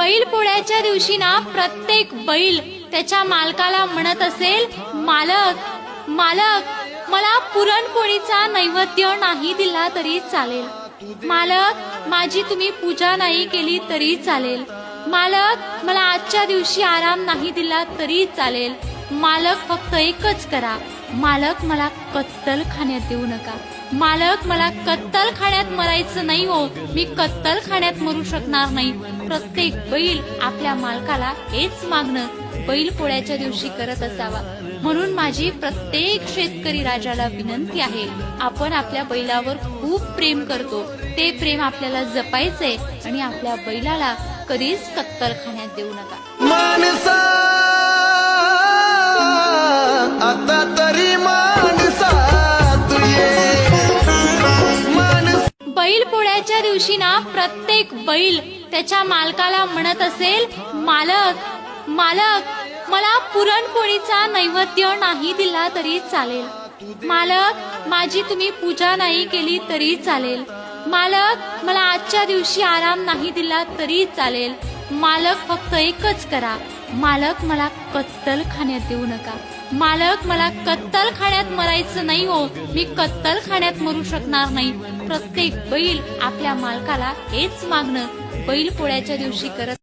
बैल पोळ्याच्या दिवशी ना प्रत्येक बैल त्याच्या मालकाला म्हणत असेल मालक मालक मला पुरणपोळीचा नैवेद्य नाही दिला तरी चालेल. मालक माझी तुम्ही पूजा नाही केली तरी चालेल. मालक मला आजच्या दिवशी आराम नाही दिला तरी चालेल. मालक फक्त एकच करा. मालक मला कत्तल खाण्यात देऊ नका. मालक मला कत्तल खाण्यात मरायचं नाही हो. मी कत्तल खाण्यात मरू शकणार नाही. प्रत्येक बैल आपल्या मालकाला हेच मागणं बैल पोळ्याच्या दिवशी करत असावा. म्हणून माझी प्रत्येक शेतकरी राजाला विनंती आहे आपण आपल्या बैलावर खूप प्रेम करतो. ते प्रेम आपल्याला जपायचंय आणि आपल्या बैलाला कधीच कत्तल खाण्यात देऊ नका. बैलपोळ्याच्या दिवशी ना प्रत्येक बैल त्याच्या मालकाला म्हणत असेल मालक मालक मला पुरणपोळीचा नैवेद्य नाही दिला तरी चालेल. मालक माझी तुम्ही पूजा नाही केली तरी चालेल. मालक मला आजच्या दिवशी आराम नाही दिला तरी चालेल. मालक फक्त एकच करा. मालक मला कत्तल खाण्यात देऊ नका. मालक मला कत्तल खाण्यात मरायचं नाही हो. मी कत्तल खाण्यात मरू शकणार नाही. प्रत्येक बैल आपल्या मालकाला हेच मागणं. बैल पोळ्याच्या दिवशी करत